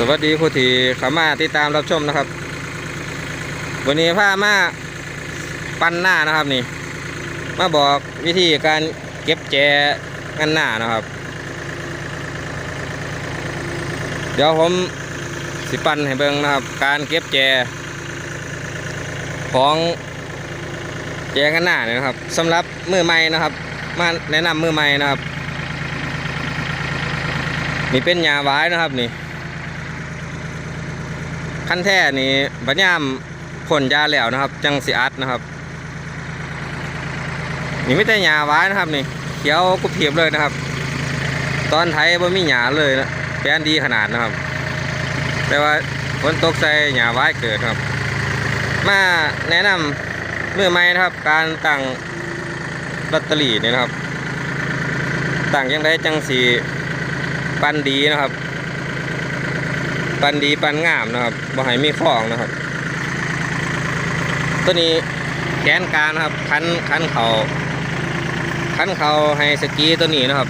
สวัสดีผู้ที่เข้ามาติดตามรับชมนะครับ วันนี้พามาปั้นหน้านะครับนี่ มาบอกวิธีการเก็บแจงานหน้านะครับ เดี๋ยวผมสิปั้นให้เบิ่งนะครับ การเก็บแจ ของแจงานหน้าเนี่ยนะครับสำหรับมือใหม่นะครับ มาแนะนำมือใหม่นะครับ นี่เป็นยาไว้นะครับนี่ ขั้นแท้นี่บัญยามผลยาแล้วนะครับ จังสิอัดนะครับ นี่ไม่แต่ยาไว้นะครับนี่เขียวกุบเพียบเลยนะครับ ตอนไทยบ่มีหยาเลยนะแปลนดีขนาดนะครับ แต่ว่าฝนตกใส่หยาไว้เกิดครับ มาแนะนำมือใหม่นะครับ การตั้งลอตเตอรี่นี่นะครับตั้งยังไงจังสีปันดีนะครับ ปันดีปันงามนะครับบ่ให้มีของนะครับ ตัวนี้แขนกางนะครับ คันคันเขาคันเขาให้สกีตัวนี้นะครับ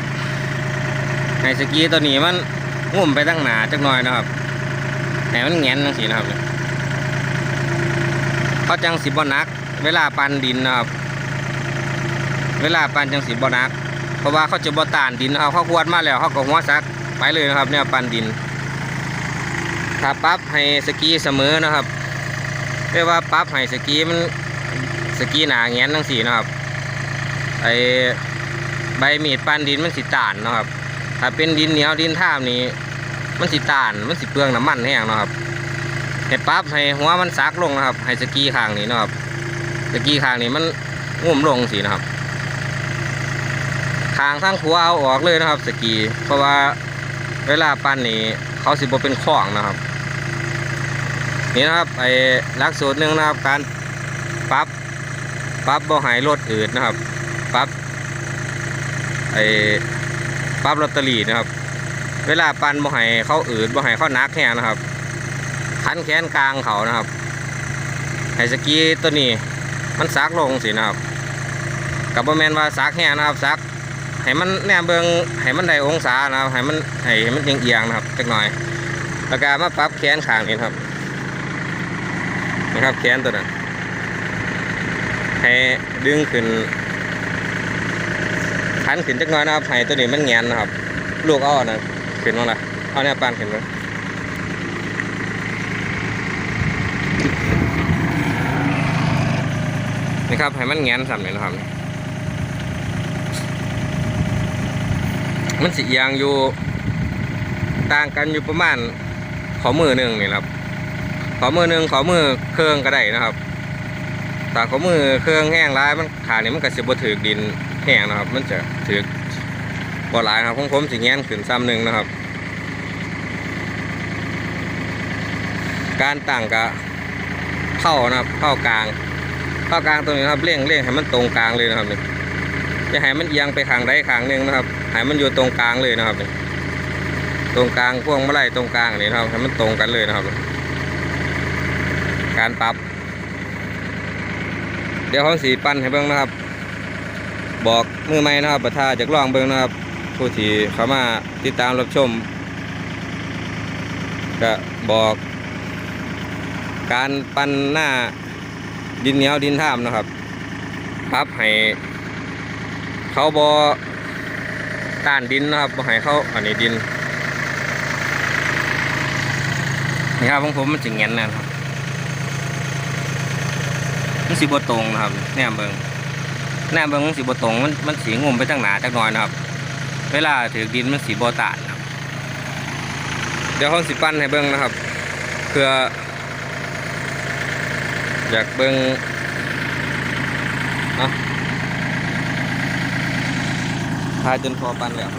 ให้สกีตัวนี้มันงุ่มไปตั้งหนาจักหน่อยนะครับให้มันแงนจังสีนะครับเขาจังสิบ่หนัก เวลาปันดินนะครับ เวลาปันจังสิบ่หนัก เพราะว่าเขาจะบ่ตานดินนะครับเขาขวดมาแล้วเขาก็หัวซักไปเลยนะครับ เนี่ยปันดิน ถ้าปรั๊บให้สกีเสมอนะครับเรียกว่าปรั๊บให้สกีมันสกีหนาแงนทั้งสี่นะครับไอใบมีดปั้นดินมันสิตานนะครับ ถ้าเป็นดินเหนียวดินท่ามนี้ มันสิตานมันสิเปลืองน้ำมันแห้งนะครับให้ปั๊บให้หัวมันซักลงนะครับให้สกีข้างนี้นะครับสกีข้างนี้มันงุ่มลงสินะครับข้างทั้งหัวเอาออกเลยนะครับ สกี เพราะว่าเวลาปั้นนี้เขาสิบเป็นข้องนะครับ นี่นะครับไอ้ลักสูตรหนึ่งนะครับการปรับปรับบ่หายรถอืดนะครับปรับไอ้ปรับลอตเตอรี่นะครับ เวลาปันบ่หายเขาอืดบ่หายเขานักแห้งนะครับขันแขนกลางเขานะครับไอ้สกีตัวนี้มันซักลงสินะครับกับบ่แมนว่าซักแห้งนะครับซักให้มันแนมเบิงให้มันได้องศานะครับให้มันให้มันเอียงๆนะครับจักหน่อยแล้วก็มาปรับแขนข้างนี้นะครับ นะครับแขนตัวนั้นให้ดึงขึ้นขันขึ้นจักน้อยนะครับให้ตัวนี้มันแงนนะครับ ลูกอ้อนะขึ้นมาละเอาเนี่ยปานขึ้นมานี่ครับให้มันแงนสำเร็จนะครับ มันสียงอยู่ต่างกันอยู่ประมาณขอมือหนึ่งนี่ครับ ขอมือหนึ่งขอมือเครื่องก็ได้นะครับแต่ขอมือเครื่องแห้งร้ายมันขาเนี่ยมันก็สิบถือดินแห้งนะครับ มันจะถือบ่หลายครับของผมสิแง้นขึ้นซ้ำหนึ่งนะครับ การตั้งกะเข้านะครับเข้ากลางเข้ากลางตรงนี้นะครับเร่งเร่งให้มันตรงกลางเลยนะครับนี่จะให้มันเอียงไปข้างใดข้างหนึ่งนะครับให้มันอยู่ตรงกลางเลยนะครับนี่ตรงกลางพวงมาลัยตรงกลางนี่นะครับให้มันตรงกันเลยนะครับ การปรับ เดี๋ยวเขาสีปั้นให้เบิ้งนะครับ บอกมือใหม่นะครับประทาจากลองเบิ้งนะครับ ผู้ที่เข้ามาติดตามรับชม ก็บอก การปั้นหน้าดินเหนียวดินท่ามนะครับปรับให้เขาบอต้านดินนะครับบ่ให้เขาอันนี้ดินนี่ครับของผมมันจึงเงี้ยนะครับ มันสีบตรงนะครับแนมเบิงแนมเบิงมันสีบตรงมันมันสีงุ่มไปทางหนาจักหน่อยนะครับ เวลาถือดินมันสีบตานครับ เดี๋ยวเขาสิปั้นให้เบิงนะครับเพื่ออยากเบิงเนาะทายจนพอปั้นแล้ว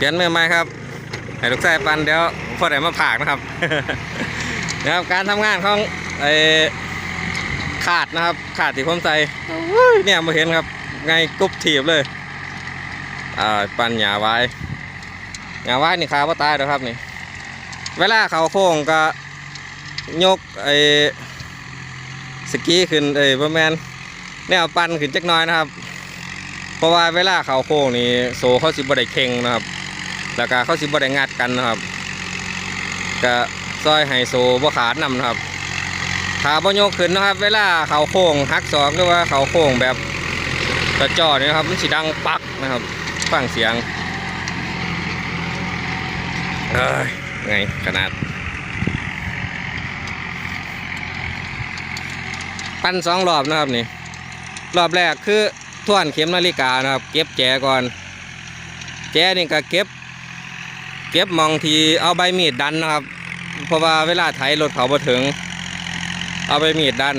เปลี่ยนมือใหม่ครับให้ลูกชายปันเดี๋ยวพ่อได้มาผากนะครับนะครับการทำงานของไอ้ขาดนะครับ ขาดที่ผมใส่เนี่ยมาเห็นครับไงกุบถีบเลยอ่าปันหยาไว้หยาไว้นี่ขาว่าตายแล้วครับนี่ เวลาเขาโค้งก็ยกไอ้สกีขึ้นเอ้ยประมาณแนวปันขึ้นจักน้อยนะครับ เพราะว่าเวลาเขาโค้งนี่โซเขาสิบได้เข่งนะครับ แล้วก็เขาสิบ่ได้งัดกันนะครับก็ซอยให้โซบ่ขาดนำนะครับขาบ่ยกขึ้นนะครับ เวลาเขาโค้งหักศอกหรือว่าเขาโค้งแบบกระจอนี่นะครับมันสิดังปักนะครับฟังเสียงเอ้ยไงขนาด ปั้นสองรอบนะครับนี่รอบแรกคือท่วนเข็มนาฬิกานะครับ เก็บแจก่อน แจนี่ก็เก็บ เก็บมองทีเอาใบมีดดันนะครับ เพราะว่าเวลาไถรถเขาบ่ถึง เอาใบมีดดัน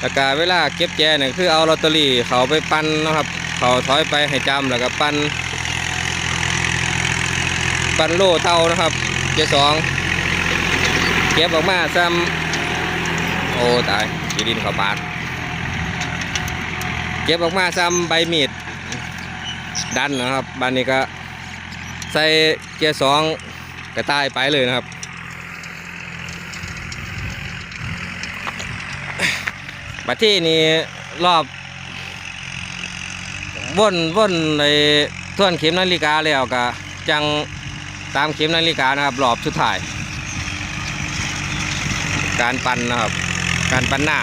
แล้วก็เวลาเก็บแจเนี่ยคือเอาลอตเตอรี่เขาไปปั้นนะครับ เขาถอยไปให้จำแล้วก็ปั้นปั้นโล่เท่านะครับเจสองเก็บออกมาซ้ำโอ้ตายกีดินเขาปาดเก็บออกมาซ้ำใบมีดดันนะครับบานนี้ก็ ใส่เกียร์สองกระต่ายไปเลยนะครับ บัดที่นี่รอบว่นว่นในท่วนเข็มนาฬิกาแล้วก็จังตามเข็มนาฬิกานะครับรอบสุดท้าย การปั่นนะครับ การปั่นหน้า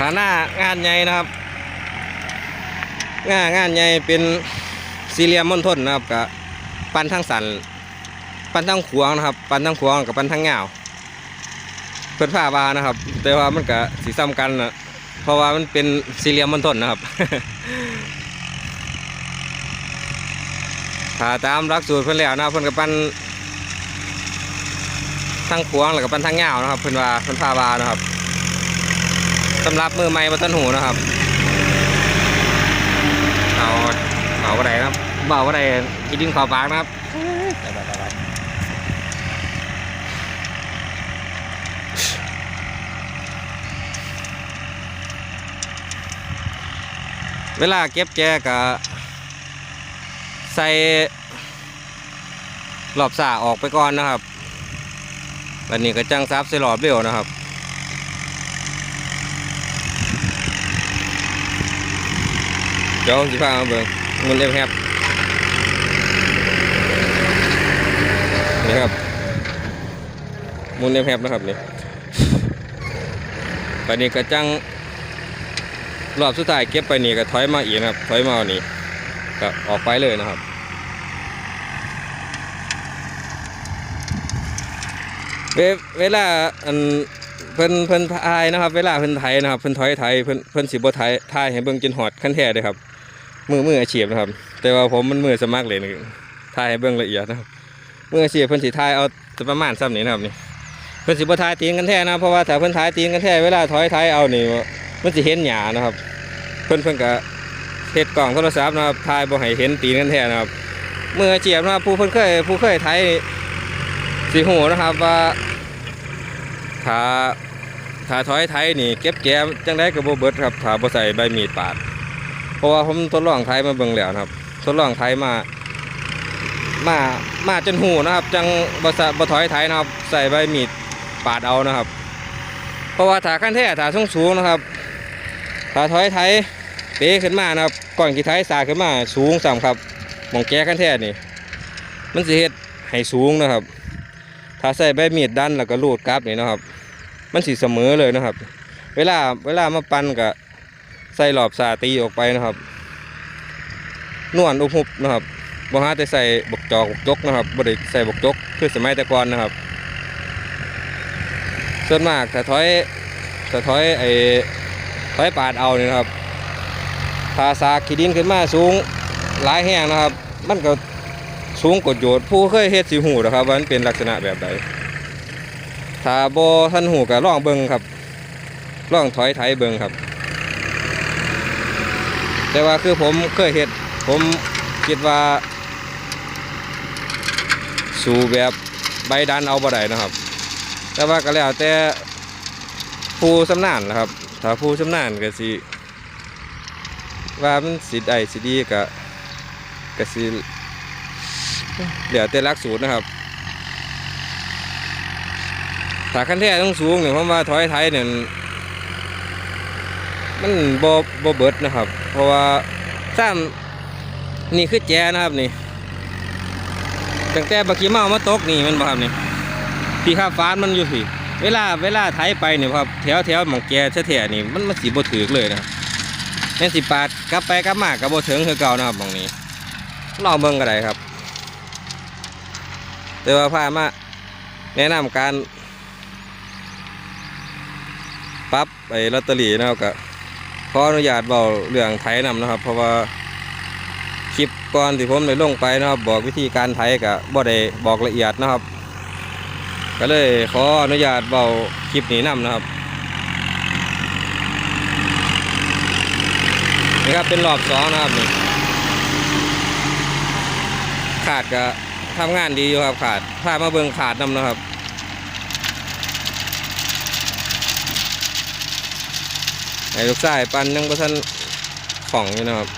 ฐาน้างานใหญ่นะครับ งานงานใหญ่เป็นสี่เหลี่ยมมณฑลนะครับกับปันทั้งสันปันทั้งขวางนะครับ ปันทั้งขวางกับปันทั้งเงาเพื่อนผ้าวานะครับ แต่ว่ามันก็สีซ้ำกันนะเพราะว่ามันเป็นสี่เหลี่ยมมณฑลนะครับถ้าตามหลักสูตรเพื่อนแล้วนะเพื่อนกับปันทั้งขวางแล้วกับปันทั้งเงานะครับ เพื่อนว่าเพื่อนผ้าวานะครับ สำหรับมือใหม่บัตันหูนะครับเอาเอาอะไรครับเบาอะไรกินดินขอปากนะครับเวลาเก็บแจก็ใส่หลอบสาออกไปก่อนนะครับแล้วนี่ก็จังซับใส่หลอบเร็วนะครับ ดี๋ยวสิพามาเบิ่งมันเอ็มแฮบนี่ครับมุนเอ็มแฮบนะครับนี่ตอนนี้ก็จังรอบสุดท้ายเก็บไปนี่ก็ถอยมาอีกนะครับถอยมาอานี่ก็ออกไปเลยนะครับเวเวลาอัน พิ่นเพิ่นทายนะครับ เวลาเพิ่นไทยนะครับเพิ่นถอยไทยเพิ่นเพิ่นสิบ่ไทยทายให้เบิ่งจนหอดขั้นแท้เลยครับมือมืออาชีพนะครับ แต่ว่าผมมันมือสมัครเลยนี่ทายให้เบิ่งละเอียดนะครับมืออาชีพเพิ่นสิทายเอาประมาณซ้ำนี้นะครับนี่เพิ่นสิบ่ทายตีนกันแท้นะเพราะว่าถ้าเพิ่นทายตีนกันแท้เวลาถอยไทยเอานี่มันสิเห็นหยานะครับ เพิ่นเพิ่นก็เฮ็ดกล่องโทรศัพท์นะครับทายบ่ให้เห็นตีนกันแท้นะครับมืออาชีพนะครับผู้เพิ่นเคยผู้เคยไทยสิฮู้นะครับว่าถ้า ถ้าถอยไทยนี่เก็บแจมจังได้ก็บ่เบิดครับถ้าบใส่ใบมีดปาด เพราะว่าผมทดลองไทยมาเบิ่งแล้วนะครับทดลองไทยมามามาจนหูนะครับ จังบสะบถอยไถนะครับ ใส่ใบมีดปาดเอานะครับ เพราะว่าถาขั้นแท้ถาสูงสูงนะครับถาถอยไถเป๊ขึ้นมานะครับ ก่อนกี่ไถสาขึ้นมาสูงสามครับมองแก้ขั้นแท้นี่ มันสิเฮ็ดให้สูงนะครับ ถ้าใส่ใบมีดดันแล้วก็ลูดกลับนี่นะครับ มันสิเสมอเลยนะครับ เวลาเวลามาปั่นก็ใส่หลอบสาตีออกไปนะครับ นวลอุบหุบนะครับบ่หาแต่ใส่บกจอกบกจกนะครับบ่ได้ใส่บกจกคือสมัยแต่ก่อนนะครับ ส่วนมากถ้าถอยถ้าถอยไอ้ถอยปาดเอานี่นะครับถ้าสากขีดินขึ้นมาสูงหลายแห้งนะครับ มันก็สูงกดโยดผู้เคยเฮ็ดสิหูนะครับว่ามันเป็นลักษณะแบบใด ถ้าบ่ท่านหูก็ลองเบิงครับล่องถอยไถเบิงครับ แต่ว่าคือผมเคยเฮ็ดผมคิดว่า สู่แบบใบดันเอาบ่ได้นะครับ แต่ว่าก็แล้วแต่ผู้สำนานนะครับ ถ้าผู้สำนานก็สิ ว่ามันสิได้สิดีก็ก็สิเหลือแต่ลักสูตรนะครับ ถ้าขั้นแท้ต้องสูงเนี่ยผมว่าถอยไทยเนี่ยมันบ่บ่เบิดนะครับ เพราะว่าซ้ำนี่คือแจนะครับนี่ตั้งแต่บักกี้เมามาตกนี่มันบ่ครับนี่พี่ข้าฟ้านมันอยู่พี่เวลาเวลาไถไปเนี่ยครับแถวแถวหมองแกแถวนี่มันมันสีบ่ถือเลยนะแม่สิปาดกลับไปกลับมากับบ่ถึงคือเก่านะครับมองนี้ลองเบิ่งก็ได้ครับ แต่ว่าพามาแนะนำการ ปรับไอ้ลอตเตอรี่นะครับก็ขออนุญาตเบาเรื่องไถนำนะครับ เพราะว่าคลิปก่อนที่ผมได้ลงไปนะครับ บอกวิธีการไถก็บ่ได้บอกละเอียดนะครับ ก็เลยขออนุญาตเบาคลิปนี้นำนะครับนี่ครับเป็นรอบสองนะครับนี่ขาดก็ทำงานดีอยู่ครับขาดพามาเบิ่งขาดนำนะครับ ไอ้ลูกชายปันยังบ่ทันของอยู่นะครับ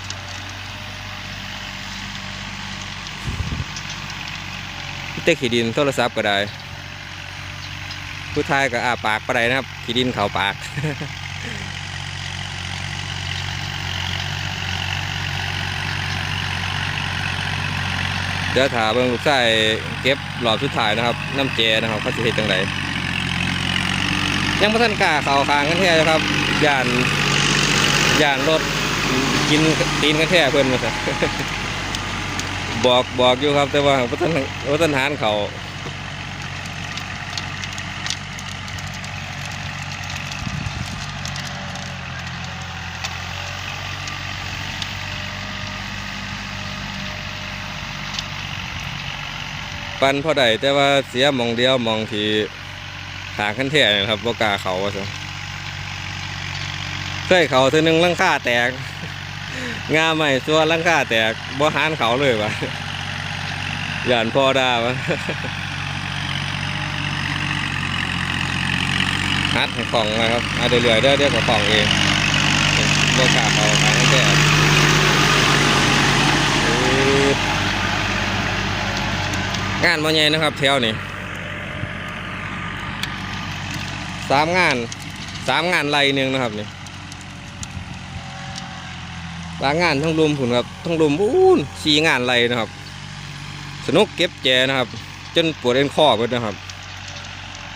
เตะขีดินโทรศัพท์ก็ได้ ผู้ชายก็อาปากไปได้นะครับ ขีดินเขาปากเดี๋ยวถาเบิ่งลูกชายเก็บหลอดสุดท้ายนะครับ น้ำเจนะครับเขาจะเห็นจังไดยังไม่ทันกล้าเขาคางกันแท้อยู่ครับ ย่านย่านรถกินตีนกันแท้เพื่อนมาซะบอกบอกอยู่ครับแต่ว่าวัฒนวัฒนหารเขาปันพอได้แต่ว่าเสียมองเดียวมองที่หางขั้นเท่นะครับบ่กาเขาว่าซะ ยเขาเธอหนึงลังค่าแตก งาใหม่ตัวลังค่าแตกบ่หานเขาเลยวะย่านพ่อดาวะฮัดของนะครับเอาเรื่อยๆเด้อเดี๋ยวก็ของเองบ่กล้าเขาหางขั้นเท่งานมาใหญ่นะครับแถวนี้สามงานสามงานไรหนึ่งนะครับนี่ สามงานทั้งรุมผุนครับทั้งรุมอู้นสี่งานไรนะครับ สนุกเก็บแจนะครับ จนปวดเอ็นข้อไปนะครับ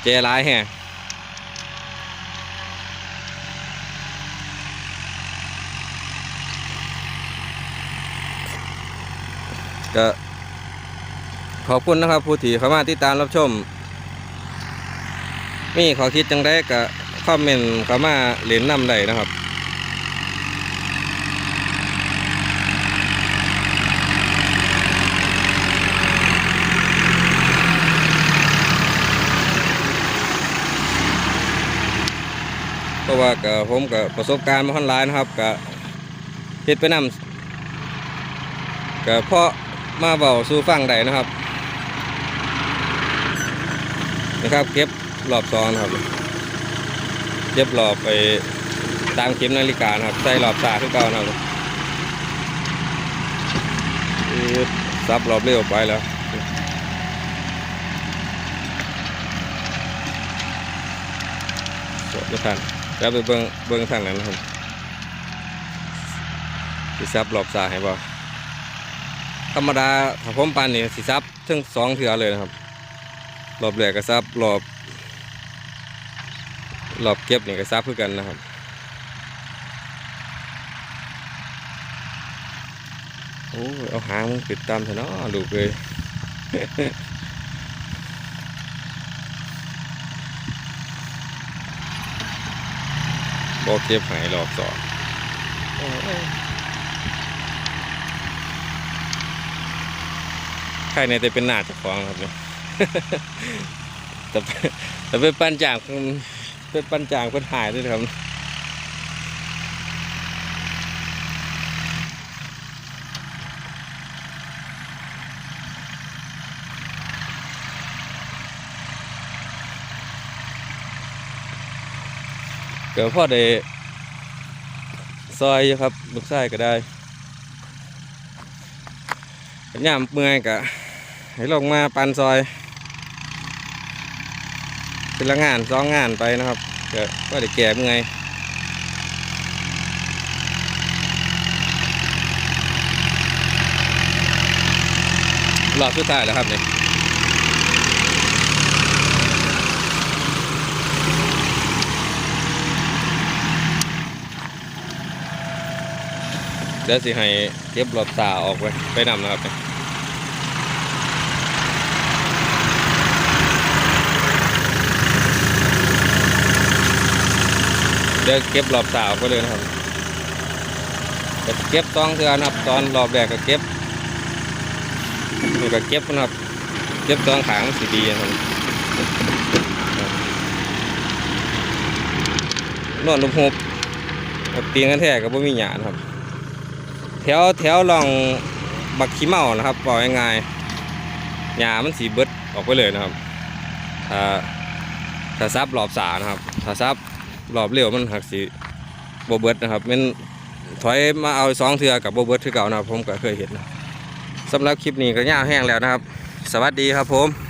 แจร้ายแฮก็ขอบคุณนะครับ ผู้ที่เข้ามาติดตามรับชม มีขอคิดจังได้ก็คอมเมนต์เข้ามาเล่นนำได้นะครับะว่าก็ผมกับประสบการณ์มาค่อนไลน์นะครับก็เฮ็ดไปนำก็เพาะมาเบาสู่ฟังได้นะครับนะครับ เก็บรอบซ้อนครับ เก็บรอบไปตามเข็มนาฬิกานะครับ ใส่รอบตาขึ้นก่านะครับซับรอบเร็วไปแล้วไม่ทัน แล้วไปเบิ้งเบิ้งทางนั้นครับสิซับรอบสาให้บ่ธรรมดาถ้าผมปานนี่สิซับถึงสองเถื่อเลยนะครับรอบแรกก็ซับรอบรอบเก็บนี่ก็ซับเพื่อกันนะครับโอ้เอาหางมันปิดตามเถอะเนาะลูเลย บอกเก็บหายรอบสองใครในแต่เป็นหน้าเจะฟ้าของครับเนี่ยแต่แต่เป็นปั้นจางเป็นปั้นจางเป็นหายด้วยครับ เกิดพ่อได้ซอยอยู่ครับลูกชายก็ได้ย่ามเมื่อยกะให้ลงมาปันซอย เป็นละงานสองงานไปนะครับเกิดพ่อได้แก่เมื่อยรอบสุดท้ายแล้วครับเนี่ย เดี๋ยวสิให้เก็บรอบสาออกไปไปนำนะครับเดี๋ยวเก็บรอบสาออกไปเลยนะครับเดี๋ยวเก็บตองเทือนะครับตอนรอบแรกก็เก็บนี่ก็เก็บนะครับ เก็บตองขางสีดีนะครับนวดลุมหุบตีนกันแท้กับบ่มีหยานะครับ ถวแถวลองบักขี้เมานะครับบอกง่ายๆหญ้ามันสีเบิดออกไปเลยนะครับถ้าถ้าซับรอบสานะครับถ้าซับรอบเร็วมันหักสีโบเบิดนะครับมันถอยมาเอาสองเทือกับโบเบิดที่เก่านะครับผมก็เคยเห็นนะสำหรับคลิปนี้ก็ยาแห้งแล้วนะครับ สวัสดีครับผม